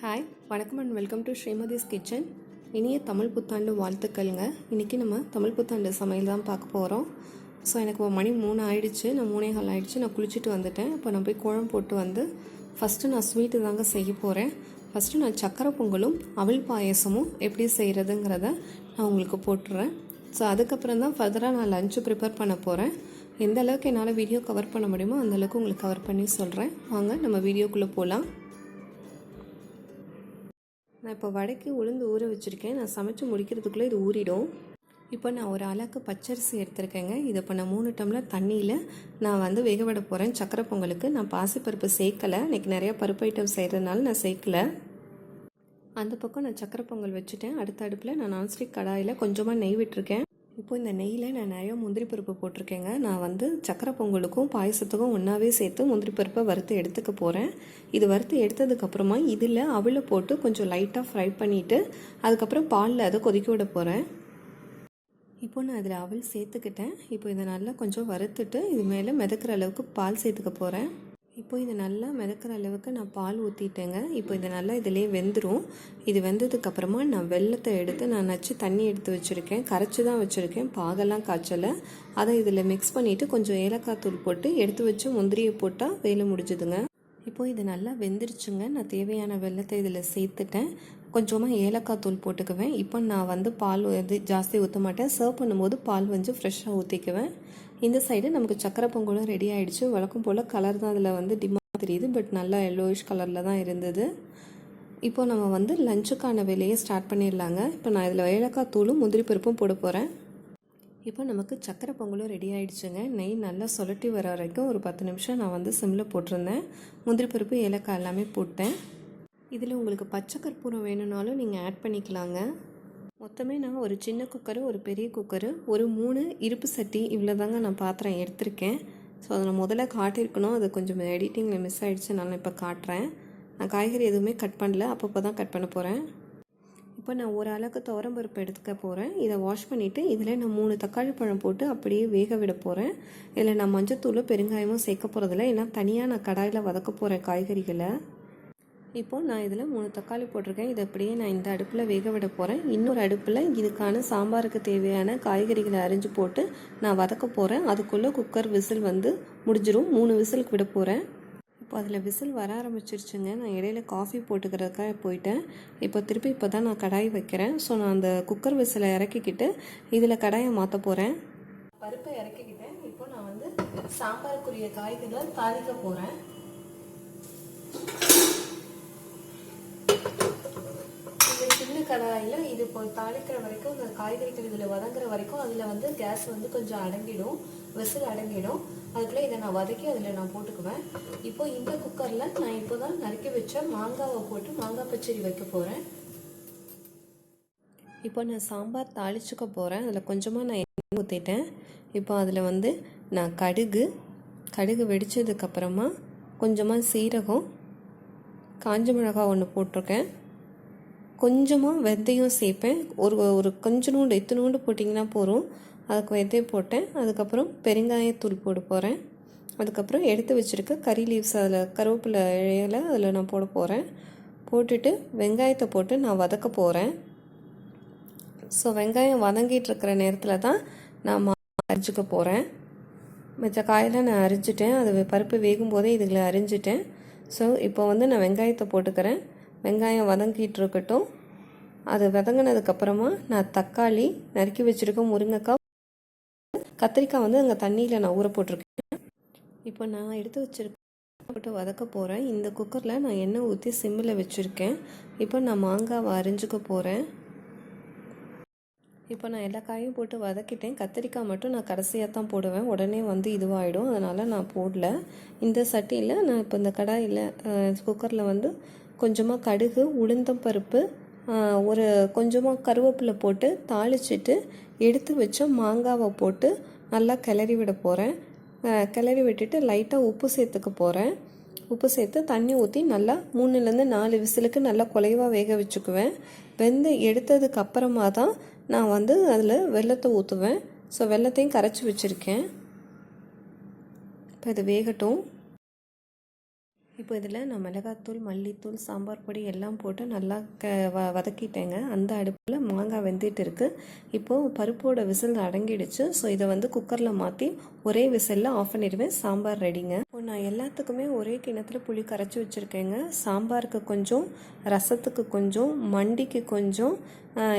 Hi வணக்கம் and welcome to Srimathi's kitchen இனிய தமிழ் புத்தாண்டு வாழ்த்துக்கள்ங்க. இன்றைக்கி நம்ம தமிழ் புத்தாண்டு சமையல் தான் பார்க்க போகிறோம் ஸோ எனக்கு ஒரு மணி மூணு ஆயிடுச்சு. நான் மூணே கால் ஆயிடுச்சு. நான் குளிச்சுட்டு வந்துட்டேன். இப்போ நான் போய் குழம்பு போட்டு வந்து ஃபஸ்ட்டு நான் ஸ்வீட்டு தாங்க செய்ய போகிறேன் ஃபஸ்ட்டு நான் சக்கரை பொங்கலும் அவல் பாயசமும் எப்படி செய்கிறதுங்கிறத நான் உங்களுக்கு போட்டுறேன். ஸோ அதுக்கப்புறம் தான் ஃபர்தராக நான் லஞ்சு ப்ரிப்பேர் பண்ண போகிறேன் எந்த அளவுக்கு என்னால் வீடியோ கவர் பண்ண முடியுமோ அந்த அளவுக்கு உங்களுக்கு கவர் பண்ணி சொல்கிறேன் வாங்க நம்ம வீடியோக்குள்ளே போகலாம் நான் இப்போ வடைக்கு உளுந்து ஊற வச்சுருக்கேன். நான் சமைச்சு முடிக்கிறதுக்குள்ளே இது ஊறிடும். இப்போ நான் ஒரு அளவுக்கு பச்சரிசி எடுத்திருக்கேங்க. இதை இப்போ நான் மூணு டம்ளர் தண்ணியில் நான் வந்து வேக விட போகிறேன் சக்கரை பொங்கலுக்கு நான் பாசிப்பருப்பு சேர்க்கலை. இன்றைக்கி நிறையா பருப்பு ஐட்டம் செய்கிறதுனால நான் சேர்க்கலை. அந்த பக்கம் நான் சக்கரை பொங்கல் வச்சுட்டேன். அடுத்த அடுப்பில் நான் நான்ஸ்டிக் கடாயில் கொஞ்சமாக நெய் விட்டுருக்கேன். இப்போ இந்த நெய்யில் நான் நிறையா முந்திரி பருப்பு போட்டிருக்கேங்க. நான் வந்து சக்கரை பொங்கலுக்கும் பாயசத்துக்கும் ஒன்றாவே சேர்த்து முந்திரி பருப்பை வறுத்து எடுத்துக்க போகிறேன் இது வறுத்து எடுத்ததுக்கப்புறமா இதில் அவளை போட்டு கொஞ்சம் லைட்டாக ஃப்ரை பண்ணிவிட்டு அதுக்கப்புறம் பாலில் அதை கொதிக்க விட போகிறேன் இப்போ நான் அதில் அவள் சேர்த்துக்கிட்டேன். இப்போ இதை நல்லா கொஞ்சம் வறுத்துட்டு இது மேலே மிதக்கிற அளவுக்கு பால் சேர்த்துக்க போகிறேன் இப்போ இது நல்லா மிதக்கிற அளவுக்கு நான் பால் ஊற்றிட்டேங்க இப்போ இது நல்லா இதிலே வெந்துடும் இது வெந்ததுக்கப்புறமா நான் வெள்ளத்தை எடுத்து நான் நச்சு தண்ணி எடுத்து வச்சுருக்கேன். கரைச்சி தான் வச்சுருக்கேன். பாகெல்லாம் காய்ச்சலை. அதை இதில் மிக்ஸ் பண்ணிவிட்டு கொஞ்சம் ஏலக்காய் தூள் போட்டு எடுத்து வச்சு முந்திரியை போட்டால் வேலை முடிஞ்சுதுங்க. இப்போது இது நல்லா வெந்துருச்சுங்க. நான் தேவையான வெள்ளத்தை இதில் சேர்த்துட்டேன். கொஞ்சமாக ஏலக்காய் தூள் போட்டுக்குவேன். இப்போ நான் வந்து பால் வந்து ஜாஸ்தி ஊற்ற மாட்டேன். சர்வ் பண்ணும்போது பால் வந்து ஃப்ரெஷ்ஷாக ஊற்றிக்குவேன் இந்த சைடு நமக்கு சக்கரை பொங்கலும் ரெடி ஆகிடுச்சு வழக்கம் போல் கலர் தான் அதில் வந்து டிமாண்ட் தெரியுது பட் நல்லா எல்லோயிஷ் கலரில் தான் இருந்தது. இப்போ நம்ம வந்து லஞ்சுக்கான வேலையை ஸ்டார்ட் பண்ணிடலாங்க. இப்போ நான் இதில் ஏலக்காய் தூளும் முந்திரி பருப்பும் போட போகிறேன் இப்போ நமக்கு சக்கரை பொங்கலும் ரெடி ஆகிடுச்சுங்க நெய் நல்லா சொலட்டி வர வரைக்கும் ஒரு பத்து நிமிஷம் நான் வந்து சிம்மில் போட்டிருந்தேன். முந்திரி பருப்பு ஏலக்காய் எல்லாமே போட்டேன். இதில் உங்களுக்கு பச்சை கற்பூரம் வேணும்னாலும் நீங்கள் ஆட் பண்ணிக்கலாங்க. மொத்தமே நான் ஒரு சின்ன குக்கரு ஒரு பெரிய குக்கரு ஒரு மூணு இருப்பு சட்டி இவ்வளோ தாங்க நான் பாத்திரம் எடுத்திருக்கேன். ஸோ அதை நான் முதல்ல காட்டியிருக்கணும். அது கொஞ்சம் எடிட்டிங்கில் மிஸ் ஆகிடுச்சு நான் இப்போ காட்டுறேன். நான் காய்கறி எதுவுமே கட் பண்ணல. அப்பப்போ தான் கட் பண்ண போகிறேன் இப்போ நான் ஒரு அளவுக்கு துவரம்பருப்பு எடுத்துக்க போகிறேன் இதை வாஷ் பண்ணிவிட்டு இதில் நான் மூணு தக்காளி பழம் போட்டு அப்படியே வேக விட போகிறேன் இதில் நான் மஞ்சத்தூளும் பெருங்காயமும் சேர்க்க போகிறதில்ல ஏன்னா தனியாக நான் கடாயில் வதக்க போகிறேன் காய்கறிகளை. இப்போது நான் இதில் மூணு தக்காளி போட்டிருக்கேன். இதை அப்படியே நான் இந்த அடுப்பில் வேக விட போகிறேன் இன்னொரு அடுப்பில் இதுக்கான சாம்பாருக்கு தேவையான காய்கறிகளை அரிஞ்சு போட்டு நான் வதக்க போகிறேன் அதுக்குள்ளே குக்கர் விசில் வந்து முடிஞ்சிடும் மூணு விசிலுக்கு விட போகிறேன் இப்போ அதில் விசில் வர ஆரம்பிச்சிருச்சுங்க. நான் இடையில காஃபி போட்டுக்கிறதுக்காக போயிட்டேன். இப்போ திருப்பி இப்போ தான் நான் கடாய் வைக்கிறேன். ஸோ நான் அந்த குக்கர் விசிலை இறக்கிக்கிட்டு இதில் கடாயை மாற்ற போகிறேன் பருப்பை இறக்கிக்கிட்டேன். இப்போ நான் வந்து சாம்பாருக்குரிய காய்கறிகளை தாளிக்க போகிறேன் சின்ன கடாயில் இது இப்போ தாளிக்கிற வரைக்கும் இந்த காய்கறிகள் இதில் வதங்குற வரைக்கும் அதில் வந்து கேஸ் வந்து கொஞ்சம் அடங்கிடும். விசில் அடங்கிடும். அதுக்குள்ளே இதை நான் வதக்கி அதில் நான் போட்டுக்குவேன். இப்போ இந்த குக்கரில் நான் இப்போ தான் நறுக்கி வச்ச மாங்காவை போட்டு மாங்காய் பச்சடி வைக்க போகிறேன் இப்போ நான் சாம்பார் தாளிச்சுக்க போகிறேன் அதில் கொஞ்சமாக நான் எண்ணெய் ஊற்றிட்டேன் இப்போ அதில் வந்து நான் கடுகு கடுகு வெடித்ததுக்கப்புறமா கொஞ்சமாக சீரகம் காஞ்ச மிளகாய் ஒன்று போட்டிருக்கேன். கொஞ்சமாக வெந்தயம் சேர்ப்பேன். ஒரு ஒரு கொஞ்சோண்டு இத்தினோண்டு போட்டிங்கன்னா போதும். அதுக்கு வெந்தயம் போட்டேன். அதுக்கப்புறம் பெருங்காயத்தூள் போட போகிறேன் அதுக்கப்புறம் எடுத்து வச்சுருக்க கறி லீவ்ஸ் அதில் கருவேப்பிலை இலையில் அதில் நான் போட போகிறேன் போட்டுட்டு வெங்காயத்தை போட்டு நான் வதக்க போகிறேன் ஸோ வெங்காயம் வதங்கிட்டு இருக்கிற நேரத்தில் தான் நான் அரிஞ்சிக்க போகிறேன் மிச்ச காயெல்லாம் நான் அரிஞ்சிட்டேன். அது பருப்பு வேகும் போதே இதில் அரிஞ்சிட்டேன். ஸோ இப்போ வந்து நான் வெங்காயத்தை போட்டுக்கிறேன். வெங்காயம் வதங்கிட்டு இருக்கட்டும் அது வதங்கினதுக்கப்புறமா நான் தக்காளி நறுக்கி வச்சுருக்க முருங்கைக்காய் கத்திரிக்காய் வந்து அங்கே தண்ணியில் நான் ஊற போட்டிருக்கேன். இப்போ நான் எடுத்து வச்சுருக்கேன் போட்டு வதக்க போகிறேன் இந்த குக்கரில் நான் எண்ணெய் ஊற்றி சிம்மில் வச்சுருக்கேன். இப்போ நான் மாங்காவை அரிஞ்சுக்க போகிறேன் இப்போ நான் எல்லா காயும் போட்டு வதக்கிட்டேன். கத்திரிக்காய் மட்டும் நான் கடைசியாக தான் போடுவேன். உடனே வந்து இதுவாகிடும் அதனால் நான் போடல. இந்த சட்டியில் நான் இப்போ இந்த கடாயில் குக்கரில் வந்து கொஞ்சமாக கடுகு உளுந்தம் பருப்பு ஒரு கொஞ்சமாக கருவேப்பிலை போட்டு தாளிச்சிட்டு எடுத்து வச்ச மாங்காவை போட்டு நல்லா கிளறி விட போகிறேன் கிளறி விட்டுட்டு லைட்டாக உப்பு சேர்த்துக்க போகிறேன் உப்பு சேர்த்து தண்ணி ஊற்றி நல்லா மூணுலேருந்து நாலு விசிலுக்கு நல்லா குலைவாக வேக வச்சுக்குவேன். வெந்து எடுத்ததுக்கு அப்புறமா தான் நான் வந்து அதில் வெள்ளத்தை ஊற்றுவேன் ஸோ வெள்ளத்தையும் கரைச்சி வச்சுருக்கேன். இப்போ இது வேகட்டும். இப்போ இதில் நான் மிளகாத்தூள் மல்லித்தூள் சாம்பார் பொடி எல்லாம் போட்டு நல்லா க வ வதக்கிட்டேங்க. அந்த அடுப்பில் மாங்காய் வெந்துட்டு இருக்குது இப்போது பருப்போட விசில் அடங்கிடுச்சு. ஸோ இதை வந்து குக்கரில் மாற்றி ஒரே விசிலில் ஆஃப் பண்ணிடுவேன். சாம்பார் ரெடிங்க. இப்போ நான் எல்லாத்துக்குமே ஒரே கிணத்துல புளி கரைச்சி வச்சுருக்கேங்க. சாம்பாருக்கு கொஞ்சம் ரசத்துக்கு கொஞ்சம் மண்டிக்கு கொஞ்சம்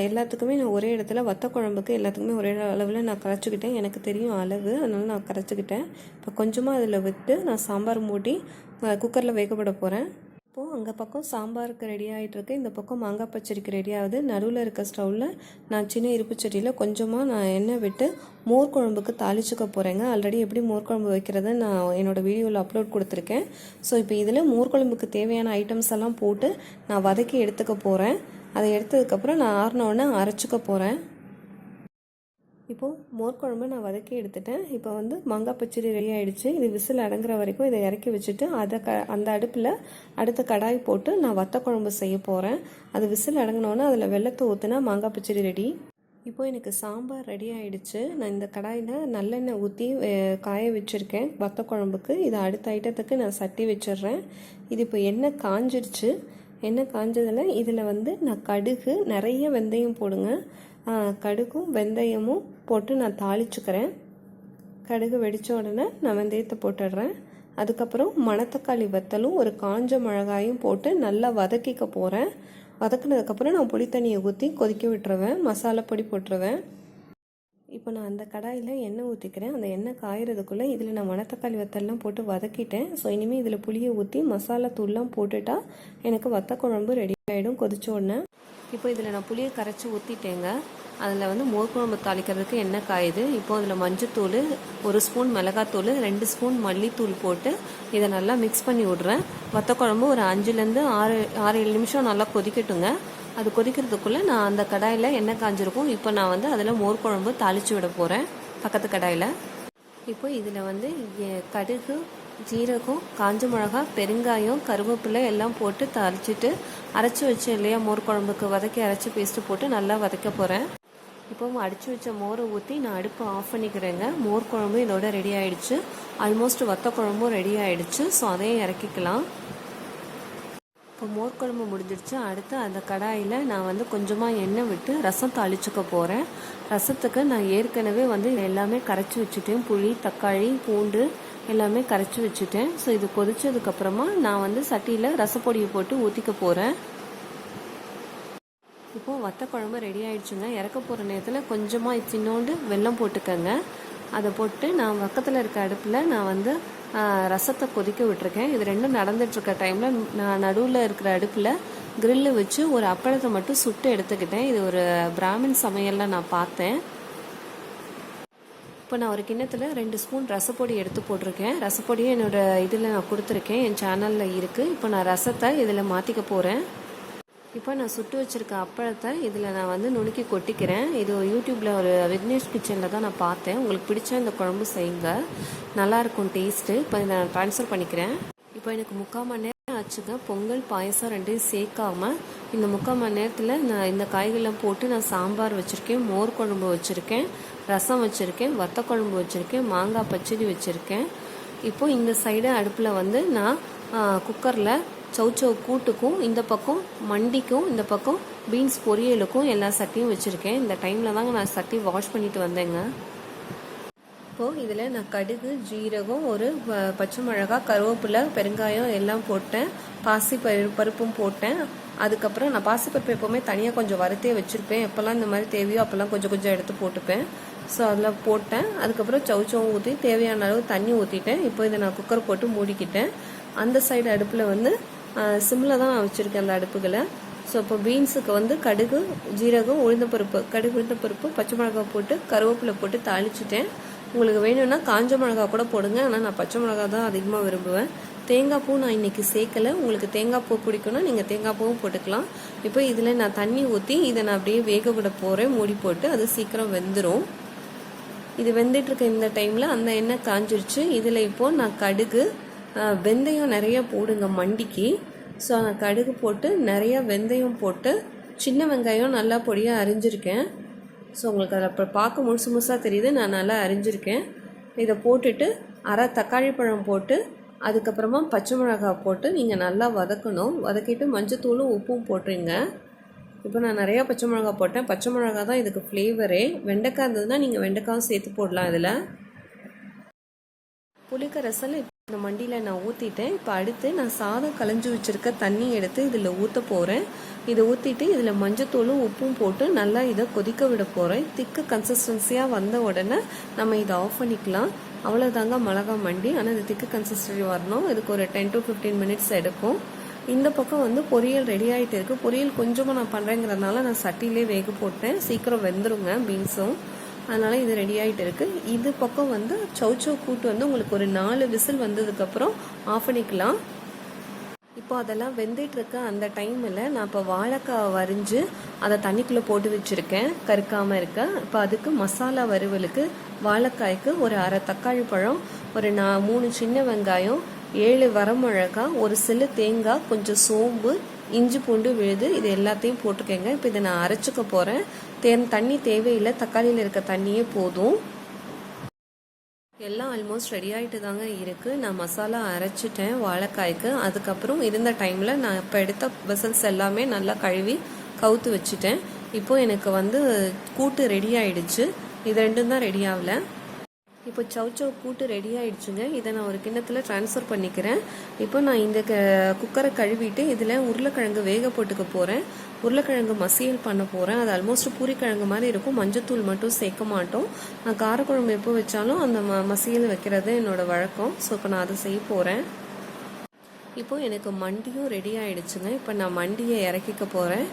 எல்லாத்துக்குமே நான் ஒரே இடத்துல வத்த குழம்புக்கு எல்லாத்துக்குமே ஒரே அளவில் நான் கரைச்சிக்கிட்டேன். எனக்கு தெரியும் அளவு. அதனால நான் கரைச்சிக்கிட்டேன். இப்போ கொஞ்சமாக அதில் விட்டு நான் சாம்பார் மூடி குக்கரில் வேகப்பட போகிறேன். இப்போது அங்கே பக்கம் சாம்பாருக்கு ரெடி ஆகிட்டுருக்கு இந்த பக்கம் மாங்காய் பச்சடிக்கு ரெடி ஆகுது. நடுவில் இருக்க ஸ்டவ்வில் நான் சின்ன இருப்பு செடியில் கொஞ்சமாக நான் எண்ணெய் விட்டு மோர் குழம்புக்கு தாளிச்சுக்க போகிறேங்க ஆல்ரெடி எப்படி மோர் குழம்பு வைக்கிறத நான் என்னோடய வீடியோவில் அப்லோட் கொடுத்துருக்கேன். ஸோ இப்போ இதில் மோர் குழம்புக்கு தேவையான ஐட்டம்ஸ் எல்லாம் போட்டு நான் வதக்கி எடுத்துக்க போகிறேன் அதை எடுத்ததுக்கப்புறம் நான் ஆறினோடனே அரைச்சிக்க போகிறேன் இப்போது மோர் குழம்பு நான் வதக்கி எடுத்துட்டேன். இப்போ வந்து மாங்காய் பச்சடி ரெடி ஆகிடுச்சு இது விசில் அடங்குற வரைக்கும் இதை இறக்கி வச்சுட்டு அதை க அந்த அடுப்பில் அடுத்த கடாய் போட்டு நான் வத்த குழம்பு செய்ய போகிறேன் அது விசில் அடங்கினோன்னே அதில் வெள்ளத்தை ஊற்றினா மாங்காய் பச்சடி ரெடி இப்போ எனக்கு சாம்பார் ரெடி ஆகிடுச்சு நான் இந்த கடாயில் நல்லெண்ணெய் ஊற்றி காய வச்சுருக்கேன் வத்த குழம்புக்கு. இது அடுத்த ஐட்டத்துக்கு நான் சட்டி வச்சிடுறேன். இது இப்போ எண்ணெய் காஞ்சிடுச்சு எண்ணெய் காஞ்சதில் இதில் வந்து நான் கடுகு நிறைய வெந்தயம் போடுங்க. கடுகும் வெந்தயமும் போட்டு நான் தாளிச்சுக்கிறேன். கடுகு வெடித்த உடனே நான் வெந்தயத்தை போட்டுடுறேன். அதுக்கப்புறம் மணத்தக்காளி வத்தலும் ஒரு காஞ்ச மிளகாயும் போட்டு நல்லா வதக்கிக்க போகிறேன் வதக்குனதுக்கப்புறம் நான் புளி தண்ணியை ஊற்றி கொதிக்க விட்டுருவேன். மசாலா பொடி போட்டுருவேன். இப்போ நான் அந்த கடாயில் எண்ணெய் ஊற்றிக்கிறேன் அந்த எண்ணெய் காயறதுக்குள்ளே இதில் நான் மணத்தக்காளி வத்தல்லாம் போட்டு வதக்கிட்டேன். ஸோ இனிமேல் இதில் புளியை ஊற்றி மசாலா தூள்லாம் போட்டுட்டா எனக்கு வத்த குழம்பு ரெடி ஆகிடும் கொதிச்ச உடனே இப்போ இதில் நான் புளியை கரைச்சி ஊற்றிட்டேங்க அதில் வந்து மோர்க்குழம்பு தாளிக்கிறதுக்கு எண்ணெய் காயுது. இப்போ அதில் மஞ்சத்தூள் ஒரு ஸ்பூன் மிளகாத்தூள் ரெண்டு ஸ்பூன் மல்லித்தூள் போட்டு இதை நல்லா மிக்ஸ் பண்ணி விட்றேன். வத்த குழம்பு ஒரு அஞ்சுலேருந்து ஆறு ஆறு ஏழு நிமிஷம் நல்லா கொதிக்கட்டுங்க. அது கொதிக்கிறதுக்குள்ளே நான் அந்த கடாயில் எண்ணெய் காஞ்சிருக்கும். இப்போ நான் வந்து அதில் மோர்க்குழம்பு தாளித்து விட போகிறேன் பக்கத்து கடாயில். இப்போ இதில் வந்து எ- கடுகு ஜீரகம் காஞ்ச மிளகா பெருங்காயம் கருவேப்பிலை எல்லாம் போட்டு தாளிச்சிட்டு அரைச்சி வச்சேன் இல்லையா மோர் குழம்புக்கு. வதக்கி அரைச்சி பேஸ்ட்டு போட்டு நல்லா வதக்க போகிறேன் இப்போ அடித்து வச்ச மோரை ஊற்றி நான் அடுப்பை ஆஃப் பண்ணிக்கிறேங்க. மோர் குழம்பு இதோட ரெடி ஆயிடுச்சு. ஆல்மோஸ்ட் வத்த குழம்பும் ரெடி ஆயிடுச்சு. ஸோ அதையும் இறக்கிக்கலாம். இப்போ மோர் குழம்பு முடிஞ்சிடுச்சு. அடுத்து அந்த கடாயில் நான் வந்து கொஞ்சமாக எண்ணெய் விட்டு ரசம் தாளிச்சுக்க போகிறேன் ரசத்துக்கு நான் ஏற்கனவே வந்து எல்லாமே கரைச்சி வச்சுட்டேன். புளி தக்காளி பூண்டு எல்லாமே கரைச்சி வச்சுட்டேன். ஸோ இது கொதிச்சதுக்கப்புறமா நான் வந்து சட்டியில் ரசப்பொடியை போட்டு ஊற்றிக்க போகிறேன் இப்போ வத்த குழம்பு ரெடி ஆயிடுச்சுங்க. இறக்க போகிற நேரத்தில் கொஞ்சமாக சின்னோண்டு வெல்லம் போட்டுக்கங்க. அதை போட்டு நான் பக்கத்தில் இருக்க அடுப்பில் நான் வந்து ரசத்தை கொதிக்க விட்டுருக்கேன். இது ரெண்டும் நடந்துட்டுருக்க டைமில் நான் நடுவில் இருக்கிற அடுப்பில் கிரில்லு வச்சு ஒரு அப்பளத்தை மட்டும் சுட்டு எடுத்துக்கிட்டேன். இது ஒரு பிராமின் சமையலில் நான் பார்த்தேன். இப்போ நான் ஒரு கிண்ணத்தில் ரெண்டு ஸ்பூன் ரசப்பொடி எடுத்து போட்டிருக்கேன். ரசப்பொடியும் என்னோட இதில் நான் கொடுத்துருக்கேன். என் சேனலில் இருக்குது இப்போ நான் ரசத்தை இதில் மாற்றிக்க போகிறேன் இப்போ நான் சுட்டு வச்சுருக்க அப்பளத்தை இதில் நான் வந்து நுணுக்கி கொட்டிக்கிறேன். இது யூடியூப்பில் ஒரு விக்னேஷ் கிச்சனில் தான் நான் பார்த்தேன். உங்களுக்கு பிடிச்ச இந்த குழம்பு செய்யுங்க. நல்லாயிருக்கும் டேஸ்ட்டு இப்போ நான் ட்ரான்ஸ்ஃபர் பண்ணிக்கிறேன். இப்போ எனக்கு முக்கால் மணி நேரம் ஆச்சுங்க. பொங்கல் பாயசம் ரெண்டையும் சேர்க்காம இந்த முக்கால் மணி நேரத்தில் நான் இந்த காய்கறிலாம் போட்டு நான் சாம்பார் வச்சுருக்கேன் மோர் குழம்பு வச்சுருக்கேன் ரசம் வச்சுருக்கேன் வத்த குழம்பு வச்சுருக்கேன் மாங்காய் பச்சடி வச்சுருக்கேன். இப்போது இந்த சைடு அடுப்பில் வந்து நான் குக்கரில் சௌச்சௌ கூட்டுக்கும் இந்த பக்கம் மண்டிக்கும் இந்த பக்கம் பீன்ஸ் பொரியலுக்கும் எல்லா சட்டியும் வச்சுருக்கேன். இந்த டைமில் தாங்க நான் சட்டி வாஷ் பண்ணிட்டு வந்தேங்க. இப்போது இதில் நான் கடுகு ஜீரகம் ஒரு பச்சை மிளகா கருவேப்பிலை பெருங்காயம் எல்லாம் போட்டேன். பாசி பருப்பும் போட்டேன். அதுக்கப்புறம் நான் பாசிப்பருப்பு எப்போவுமே தனியாக கொஞ்சம் வறுத்தே வச்சுருப்பேன். எப்போல்லாம் இந்த மாதிரி தேவையோ அப்போல்லாம் கொஞ்சம் கொஞ்சம் எடுத்து போட்டுப்பேன். ஸோ அதில் போட்டேன். அதுக்கப்புறம் சவுச்சவும் ஊற்றி தேவையான அளவு தண்ணி ஊற்றிட்டேன் இப்போ இதை நான் குக்கர் போட்டு மூடிக்கிட்டேன். அந்த சைடு அடுப்பில் வந்து சிம்மில் தான் நான் வச்சுருக்கேன் அந்த அடுப்புகளை. ஸோ இப்போ பீன்ஸுக்கு வந்து கடுகு ஜீரகம் உளுந்தப்பருப்பு கடுகு உளுந்தப்பருப்பு பச்சை மிளகாய் போட்டு கருவேப்பிலை போட்டு தாளிச்சிட்டேன். உங்களுக்கு வேணும்னா காஞ்ச மிளகா கூட போடுங்க. ஆனால் நான் பச்சை மிளகா தான் அதிகமாக விரும்புவேன். தேங்காய் பூ நான் இன்னைக்கு சேர்க்கல. உங்களுக்கு தேங்காய் பூ பிடிக்கும்னா நீங்கள் தேங்காய் பூவும் போட்டுக்கலாம். இப்போ இதில் நான் தண்ணி ஊற்றி இதை நான் அப்படியே வேக விட போகிறேன் மூடி போட்டு அது சீக்கிரம் வெந்துடும் இது வெந்துட்டுருக்க இந்த டைமில் அந்த எண்ணெய் காஞ்சிருச்சு. இதில் இப்போது நான் கடுகு வெந்தயம் நிறைய போடுங்க மண்டிக்கு. ஸோ நான் கடுகு போட்டு நிறையா வெந்தயம் போட்டு சின்ன வெங்காயம் நல்லா பொடியாக அரிஞ்சிருக்கேன். ஸோ உங்களுக்கு அதில் இப்போ பார்க்க முழுசு முழுசாக தெரியுது. நான் நல்லா அரிஞ்சிருக்கேன் இதை போட்டுட்டு அரை தக்காளி பழம் போட்டு அதுக்கப்புறமா பச்சை மிளகாய் போட்டு நீங்கள் நல்லா வதக்கணும். வதக்கிட்டு மஞ்சத்தூளும் உப்பும் போட்டுருங்க. இப்போ நான் நிறையா பச்சை மிளகா போட்டேன். பச்சை மிளகா தான் இதுக்கு ஃப்ளேவரே வெண்டைக்காய் இருந்ததுன்னா நீங்கள் வெண்டைக்காயும் சேர்த்து போடலாம் இதில். புளிக்கரசல் இப்போ இந்த மண்டியில் நான் ஊற்றிட்டேன் இப்போ அடுத்து நான் சாதம் கலைஞ்சி வச்சுருக்க தண்ணி எடுத்து இதில் ஊற்ற போகிறேன் இதை ஊற்றிட்டு இதில் மஞ்சத்தூளும் உப்பும் போட்டு நல்லா இதை கொதிக்க விட போகிறேன் திக்கு கன்சிஸ்டன்சியாக வந்த உடனே நம்ம இதை ஆஃப் பண்ணிக்கலாம். அவ்வளோதாங்க மிளகா மண்டி. ஆனால் இது திக்கு கன்சிஸ்டன்சி வரணும். இதுக்கு ஒரு டென் டு ஃபிஃப்டீன் மினிட்ஸ் எடுக்கும் இந்த பக்கம் வந்து பொரியல் ரெடி ஆகிட்டு இருக்குது பொரியல் கொஞ்சமாக நான் பண்ணுறேங்கிறதுனால நான் சட்டிலே வேக போட்டேன். சீக்கிரம் வெந்துருங்க பீன்ஸும். அதனால் இது ரெடி ஆகிட்டு இருக்கு. இது பக்கம் வந்து சௌச்சோ கூட்டு வந்து உங்களுக்கு ஒரு நாலு விசில் வந்ததுக்கப்புறம் ஆஃப் பண்ணிக்கலாம். இப்போ அதெல்லாம் வெந்துட்டு இருக்க அந்த டைமில் நான் இப்போ வாழைக்காய் வரிஞ்சு அதை தண்ணிக்குள்ளே போட்டு வச்சுருக்கேன். கருக்காமல் இருக்க. இப்போ அதுக்கு மசாலா வறுவலுக்கு வாழைக்காய்க்கு ஒரு அரை தக்காளி பழம் ஒரு நான் மூணு சின்ன வெங்காயம் ஏழு வரமிழகா ஒரு சிலு தேங்காய் கொஞ்சம் சோம்பு இஞ்சி பூண்டு விழுது இது எல்லாத்தையும் போட்டுக்கோங்க. இப்போ இதை நான் அரைச்சிக்க போகிறேன் தே தண்ணி தேவையில்லை. தக்காளியில் இருக்க தண்ணியே போதும். எல்லாம் ஆல்மோஸ்ட் ரெடி ஆகிட்டு தாங்க இருக்குது நான் மசாலா அரைச்சிட்டேன் வாழைக்காய்க்கு. அதுக்கப்புறம் இருந்த டைமில் நான் இப்போ எடுத்த வெசல்ஸ் எல்லாமே நல்லா கழுவி கவுத்து வச்சுட்டேன். இப்போது எனக்கு வந்து கூட்டு ரெடி ஆயிடுச்சு. இது ரெண்டும் தான் ரெடி ஆகலை. இப்போ சௌச்சௌ கூட்டு ரெடி ஆயிடுச்சுங்க. இதை நான் ஒரு கிண்ணத்தில் ட்ரான்ஸ்ஃபர் பண்ணிக்கிறேன். இப்போ நான் இந்த க குக்கரை கழுவிட்டு இதில் உருளைக்கிழங்கு வேக போட்டுக்க போகிறேன் உருளைக்கிழங்கு மசியல் பண்ண போகிறேன் அது ஆல்மோஸ்ட் பூரிக்கிழங்கு மாதிரி இருக்கும். மஞ்சத்தூள் மட்டும் சேர்க்க மாட்டோம். நான் காரக்குழம்பு எப்போ வச்சாலும் அந்த ம மசியல் வைக்கிறது என்னோட வழக்கம். ஸோ இப்போ நான் அதை செய்ய போகிறேன் இப்போது எனக்கு மண்டியும் ரெடி ஆகிடுச்சுங்க இப்போ நான் மண்டியை இறக்கிக்க போகிறேன்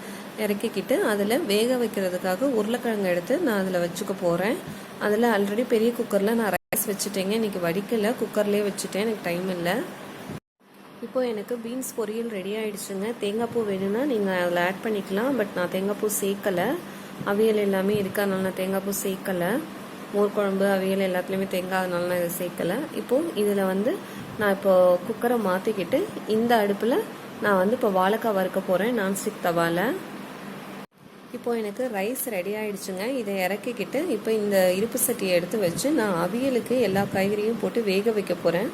இறக்கிக்கிட்டு அதில் வேக வைக்கிறதுக்காக உருளைக்கிழங்கு எடுத்து நான் அதில் வச்சுக்க போகிறேன் அதில் ஆல்ரெடி பெரிய குக்கரில் நான் ரைஸ் வச்சுட்டேங்க. இன்றைக்கி வடிக்கலை. குக்கர்லேயே வச்சுட்டேன். எனக்கு டைம் இல்லை. இப்போ எனக்கு பீன்ஸ் பொரியல் ரெடி ஆயிடுச்சுங்க. தேங்காய் பூ வேணும்னா நீங்கள் அதில் ஆட் பண்ணிக்கலாம். பட் நான் தேங்காய் பூ சேர்க்கலை. அவியல் எல்லாமே இருக்கு நான் தேங்காய் பூ சேர்க்கலை. மோர் குழம்பு அவியல் எல்லாத்துலேயுமே தேங்காய் அதனால நான் இதை சேர்க்கலை. இப்போது இதில் வந்து நான் இப்போ குக்கரை மாற்றிக்கிட்டு இந்த அடுப்பில் நான் வந்து இப்போ வாழைக்காய் வறுக்க போகிறேன் நான்ஸ்டிக் தவாவில் இப்போ எனக்கு ரைஸ் ரெடி ஆயிடுச்சுங்க. இதை இறக்கிக்கிட்டு இப்போ இந்த இருப்பு சட்டியை எடுத்து வச்சு நான் அவியலுக்கு எல்லா காய்கறியும் போட்டு வேக வைக்க போகிறேன்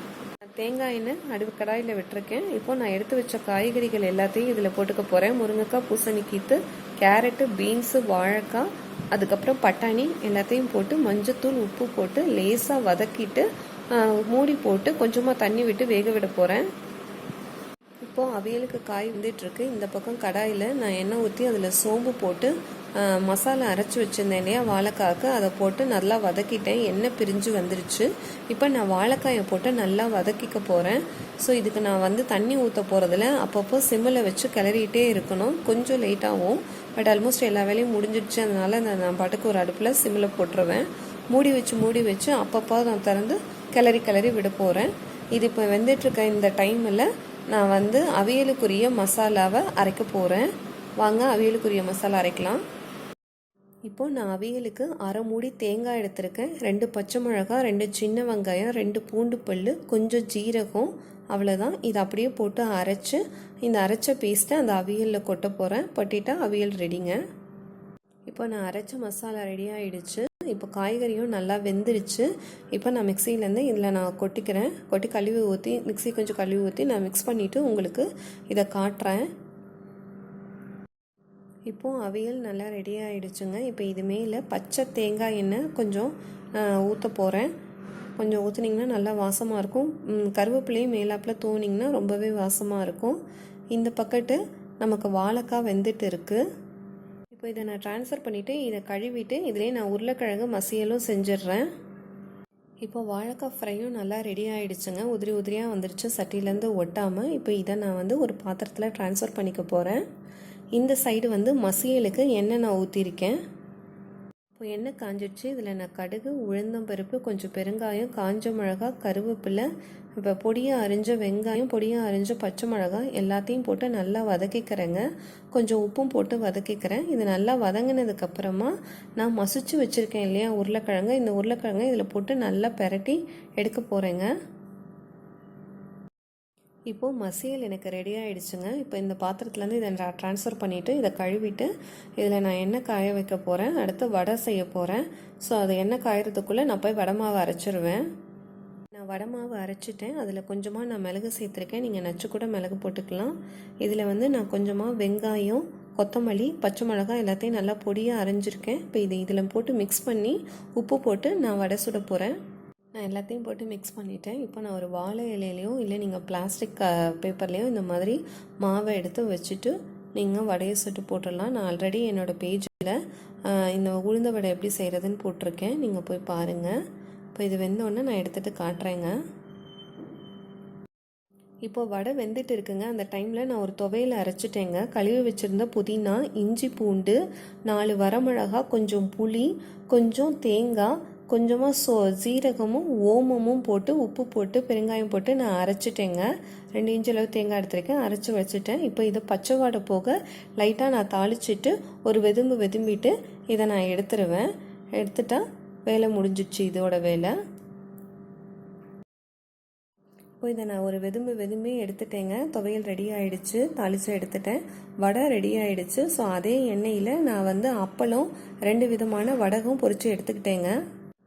தேங்காய் எண்ணெய் அடுப்பு கடாயில் விட்டுருக்கேன். இப்போ நான் எடுத்து வச்ச காய்கறிகள் எல்லாத்தையும் இதில் போட்டுக்க போகிறேன் முருங்கைக்காய் பூசணிக்கீத்து கேரட்டு பீன்ஸு வாழைக்காய் அதுக்கப்புறம் பட்டாணி எல்லாத்தையும் போட்டு மஞ்சத்தூள் உப்பு போட்டு லேசாக வதக்கிட்டு மூடி போட்டு கொஞ்சமாக தண்ணி விட்டு வேக விட போகிறேன் இப்போ அவியலுக்கு காய் வந்துட்டுருக்கு. இந்த பக்கம் கடாயில் நான் எண்ணெய் ஊற்றி அதில் சோம்பு போட்டு மசாலா அரைச்சி வச்சுருந்தேன் இல்லையா வாழைக்காய்க்கு அதை போட்டு நல்லா வதக்கிட்டேன். எண்ணெய் பிரிஞ்சு வந்துருச்சு. இப்போ நான் வாழைக்காயை போட்டு நல்லா வதக்கிக்க போகிறேன் ஸோ இதுக்கு நான் வந்து தண்ணி ஊற்ற போகிறதுல அப்பப்போ சிம்மில் வச்சு கிளறிட்டே இருக்கணும். கொஞ்சம் லேட்டாகும் பட் ஆல்மோஸ்ட் எல்லா வேலையும் முடிஞ்சிடுச்சு அதனால் நான் பாட்டுக்கு ஒரு அடுப்பில் சிம்மில் போட்டுருவேன். மூடி வச்சு மூடி வச்சு அப்பப்போ நான் திறந்து கிளறி கிளறி விட போகிறேன் இது இப்போ வெந்துட்டுருக்க இந்த டைமில் நான் வந்து அவியலுக்குரிய மசாலாவை அரைக்க போகிறேன் வாங்க அவியலுக்குரிய மசாலா அரைக்கலாம். இப்போ நான் அவியலுக்கு அரை மூடி தேங்காய் எடுத்திருக்கேன். ரெண்டு பச்சை மிளகாய் ரெண்டு சின்ன வெங்காயம் ரெண்டு பூண்டு பல் கொஞ்சம் ஜீரகம் அவ்வளோதான் இதை அப்படியே போட்டு அரைச்சி இந்த அரைச்ச பேஸ்ட்டை அந்த அவியலில் கொட்ட போகிறேன் கொட்டிட்டா அவியல் ரெடிங்க இப்போ நான் அரைச்ச மசாலா ரெடி ஆகிடுச்சு இப்போ காய்கறியும் நல்லா வெந்துருச்சு. இப்போ நான் மிக்சியிலேருந்து இதில் நான் கொட்டிக்கிறேன். கொட்டி கழுவி ஊற்றி மிக்சி கொஞ்சம் கழுவி ஊற்றி நான் மிக்ஸ் பண்ணிவிட்டு உங்களுக்கு இதை காட்டுறேன். இப்போது அவியல் நல்லா ரெடி ஆகிடுச்சுங்க இப்போ இது மேலே பச்சை தேங்காய் எண்ணெய் கொஞ்சம் ஊற்ற போகிறேன் கொஞ்சம் ஊற்றுனீங்கன்னா நல்லா வாசமாக இருக்கும். கருவேப்பிலையும் மேலாப்பில் தூணிங்கன்னா ரொம்பவே வாசமாக இருக்கும். இந்த பக்கத்து நமக்கு வாழைக்காய் வெந்துட்டு இருக்குது இப்போ இதை நான் ட்ரான்ஸ்ஃபர் பண்ணிவிட்டு இதை கழுவிட்டு இதிலே நான் உருளைக்கிழங்கு மசியலும் செஞ்சிடுறேன். இப்போ வாழைக்காய் ஃப்ரையும் நல்லா ரெடி ஆகிடுச்சுங்க உதிரி உதிரியாக வந்துருச்சு. சட்டிலேருந்து ஒட்டாமல் இப்போ இதை நான் வந்து ஒரு பாத்திரத்தில் ட்ரான்ஸ்ஃபர் பண்ணிக்க போகிறேன் இந்த சைடு வந்து மசியலுக்கு எண்ணெய் நான் ஊற்றிருக்கேன் இப்போ எண்ணெய் காஞ்சிடுச்சு இதில் நான் கடுகு உளுந்தம்பருப்பு கொஞ்சம் பெருங்காயம் காஞ்ச மிளகா கருவேப்பிலை இப்போ பொடியாக அரிஞ்ச வெங்காயம் பொடியாக அரிஞ்ச பச்சை மிளகாய் எல்லாத்தையும் போட்டு நல்லா வதக்கிக்கிறேங்க. கொஞ்சம் உப்பும் போட்டு வதக்கிக்கிறேன். இது நல்லா வதங்கினதுக்கப்புறமா நான் மசிச்சு வச்சுருக்கேன் இல்லையா உருளைக்கிழங்கு. இந்த உருளைக்கிழங்கு இதில் போட்டு நல்லா பெரட்டி எடுக்க போகிறேங்க இப்போது மசியல் எனக்கு ரெடி ஆகிடுச்சுங்க இப்போ இந்த பாத்திரத்துலேருந்து இதை நான் ட்ரான்ஸ்ஃபர் பண்ணிவிட்டு இதை கழுவிட்டு இதில் நான் எண்ணெய் காய வைக்க போகிறேன் அடுத்து வடை செய்ய போகிறேன் ஸோ அது எண்ணெய் காயறதுக்குள்ளே நான் போய் வடை மாவு அரைச்சிருவேன். நான் வடை மாவு அரைச்சிட்டேன். அதில் கொஞ்சமாக நான் மிளகு சேர்த்துருக்கேன். நீங்கள் நச்சு கூட மிளகு போட்டுக்கலாம். இதில் வந்து நான் கொஞ்சமாக வெங்காயம் கொத்தமல்லி பச்சை மிளகாய் எல்லாத்தையும் நல்லா பொடியாக அரைஞ்சிருக்கேன். இப்போ இது இதில் போட்டு மிக்ஸ் பண்ணி உப்பு போட்டு நான் வடை சுட போகிறேன் நான் எல்லாத்தையும் போட்டு மிக்ஸ் பண்ணிட்டேன். இப்போ நான் ஒரு வாழை இலையிலையும் இல்லை நீங்கள் பிளாஸ்டிக் பேப்பர்லேயும் இந்த மாதிரி மாவை எடுத்து வச்சுட்டு நீங்கள் வடையை சுட்டு போட்டுடலாம். நான் ஆல்ரெடி என்னோடய பேஜில் இந்த உளுந்த வடை எப்படி செய்கிறதுன்னு போட்டிருக்கேன். நீங்கள் போய் பாருங்கள் இப்போ இது வெந்தோடனே நான் எடுத்துகிட்டு காட்டுறேங்க. இப்போ வடை வெந்துட்டு இருக்குங்க. அந்த டைமில் நான் ஒரு துவையில் அரைச்சிட்டேங்க. கழுவி வச்சுருந்த புதினா இஞ்சி பூண்டு நாலு வரமிளகா கொஞ்சம் புளி கொஞ்சம் தேங்காய் கொஞ்சமாக சோ ஜீரகமும் ஓமமும் போட்டு உப்பு போட்டு பெருங்காயம் போட்டு நான் அரைச்சிட்டேங்க. ரெண்டு இன்ச்சு அளவு தேங்காய் எடுத்திருக்கேன். அரைச்சி வச்சுட்டேன். இப்போ இதை பச்சை வாடை போக லைட்டாக நான் தாளிச்சிட்டு ஒரு வெதும்பு வெதும்பிட்டு இதை நான் எடுத்துருவேன். எடுத்துட்டா வேலை முடிஞ்சிச்சு இதோட வேலை. இப்போ இதை நான் ஒரு வெதும்பு வெதும்பி எடுத்துட்டேங்க. துவையல் ரெடி ஆகிடுச்சு தாளிச்சு எடுத்துட்டேன். வடை ரெடி ஆகிடுச்சு ஸோ அதே எண்ணெயில் நான் வந்து அப்பளம் ரெண்டு விதமான வடகம் பொறிச்சு எடுத்துக்கிட்டேங்க.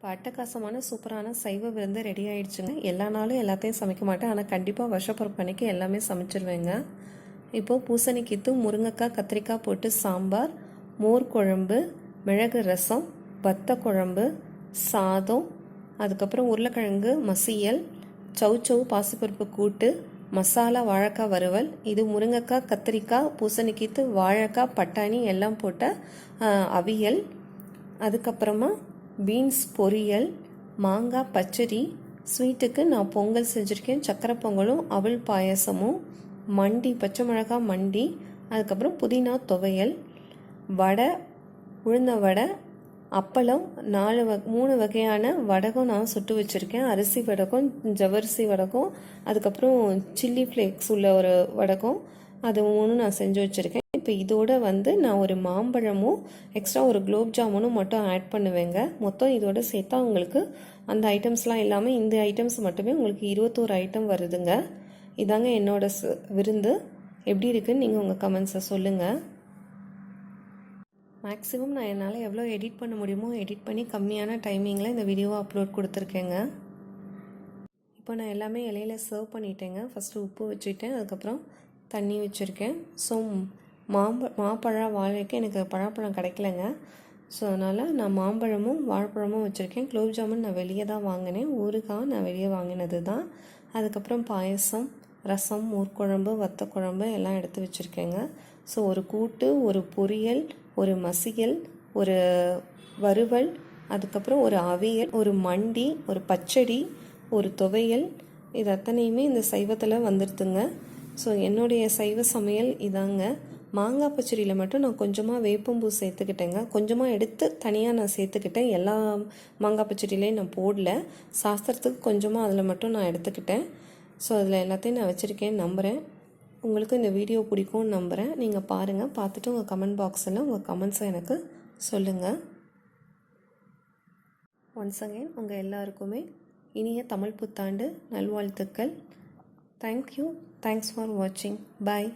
இப்போ அட்டகாசமான சூப்பரான சைவ விருந்து ரெடி ஆயிடுச்சுங்க. எல்லா நாளும் எல்லாத்தையும் சமைக்க மாட்டேன். ஆனால் கண்டிப்பாக வருஷப்பொறுப்பு அன்னைக்கு எல்லாமே சமைச்சிருவேங்க. இப்போது பூசணிக்கித்து முருங்கைக்காய் கத்திரிக்காய் போட்டு சாம்பார் மோர் குழம்பு மிளகு ரசம் வத்த குழம்பு சாதம் அதுக்கப்புறம் உருளைக்கிழங்கு மசியல் சௌச்சௌ பாசிப்பருப்பு கூட்டு மசாலா வாழைக்காய் வறுவல் இது முருங்கைக்காய் கத்திரிக்காய் பூசணிக்கீத்து வாழைக்காய் பட்டாணி எல்லாம் போட்ட அவியல் அதுக்கப்புறமா பீன்ஸ் பொரியல் மாங்காய் பச்சடி ஸ்வீட்டுக்கு நான் பொங்கல் செஞ்சுருக்கேன். சக்கரை பொங்கலும் அவள் பாயசமும் மண்டி பச்சை மிளகாய் மண்டி அதுக்கப்புறம் புதினா துவையல் வடை உளுந்த வடை அப்பளம் நாலு வ மூணு வகையான வடகம் நான் சுட்டு வச்சுருக்கேன். அரிசி வடகம் ஜவரிசி வடகம் அதுக்கப்புறம் சில்லி ஃப்ளேக்ஸ் உள்ள ஒரு வடகம் அது மூணு நான் செஞ்சு வச்சுருக்கேன். இப்போ இதோட வந்து நான் ஒரு மாம்பழமும் எக்ஸ்ட்ரா ஒரு குலோப் ஜாமுனும் மட்டும் ஆட் பண்ணுவேங்க. மொத்தம் இதோட சேர்த்தா உங்களுக்கு அந்த ஐட்டம்ஸ்லாம் இல்லாமல் இந்த ஐட்டம்ஸ் மட்டுமே உங்களுக்கு இருபத்தோரு ஐட்டம் வருதுங்க. இதாங்க என்னோட விருந்து. எப்படி இருக்குன்னு நீங்கள் உங்கள் கமெண்ட்ஸை சொல்லுங்கள் மேக்ஸிமம் நான் என்னால் எவ்வளோ எடிட் பண்ண முடியுமோ எடிட் பண்ணி கம்மியான டைமிங்கில் இந்த வீடியோவை அப்லோட் கொடுத்துருக்கேங்க. இப்போ நான் எல்லாமே இலையில சர்வ் பண்ணிட்டேங்க. ஃபஸ்ட்டு உப்பு வச்சுட்டேன். அதுக்கப்புறம் தண்ணி வச்சுருக்கேன். ஸோ மாம்ப மாப்பழம் வாழைக்கு எனக்கு பழப்பழம் கிடைக்கலங்க. ஸோ அதனால் நான் மாம்பழமும் வாழைப்பழமும் வச்சுருக்கேன். குலோப் ஜாமுன் நான் வெளியே தான் வாங்கினேன். ஊறுகாய் நான் வெளியே வாங்கினது தான். அதுக்கப்புறம் பாயசம் ரசம் ஊர்க்குழம்பு வத்த குழம்பு எல்லாம் எடுத்து வச்சுருக்கேங்க. ஸோ ஒரு கூட்டு ஒரு பொரியல் ஒரு மசியல் ஒரு வறுவல் அதுக்கப்புறம் ஒரு அவியல் ஒரு மண்டி ஒரு பச்சடி ஒரு துவையல். இது அத்தனையுமே இந்த சைவத்தில் வந்துடுதுங்க ஸோ என்னுடைய சைவ சமையல் இதாங்க. மாங்காய் பச்சடியில் மட்டும் நான் கொஞ்சமாக வேப்பம்பூ சேர்த்துக்கிட்டேங்க. கொஞ்சமாக எடுத்து தனியாக நான் சேர்த்துக்கிட்டேன். எல்லா மாங்காய் பச்சடியிலையும் நான் போடல. சாஸ்திரத்துக்கு கொஞ்சமாக அதில் மட்டும் நான் எடுத்துக்கிட்டேன். ஸோ அதில் எல்லாத்தையும் நான் வச்சுருக்கேன் நம்புகிறேன் உங்களுக்கு இந்த வீடியோ பிடிக்கும்னு நம்புகிறேன் நீங்கள் பாருங்கள் பார்த்துட்டு உங்கள் கமெண்ட் பாக்ஸில் உங்கள் கமெண்ட்ஸை எனக்கு சொல்லுங்கள் ஒன்ஸ் அகேன் உங்கள் எல்லாருக்குமே இனிய தமிழ் புத்தாண்டு நல்வாழ்த்துக்கள். தேங்க்யூ தேங்க்ஸ் ஃபார் வாட்சிங் பாய்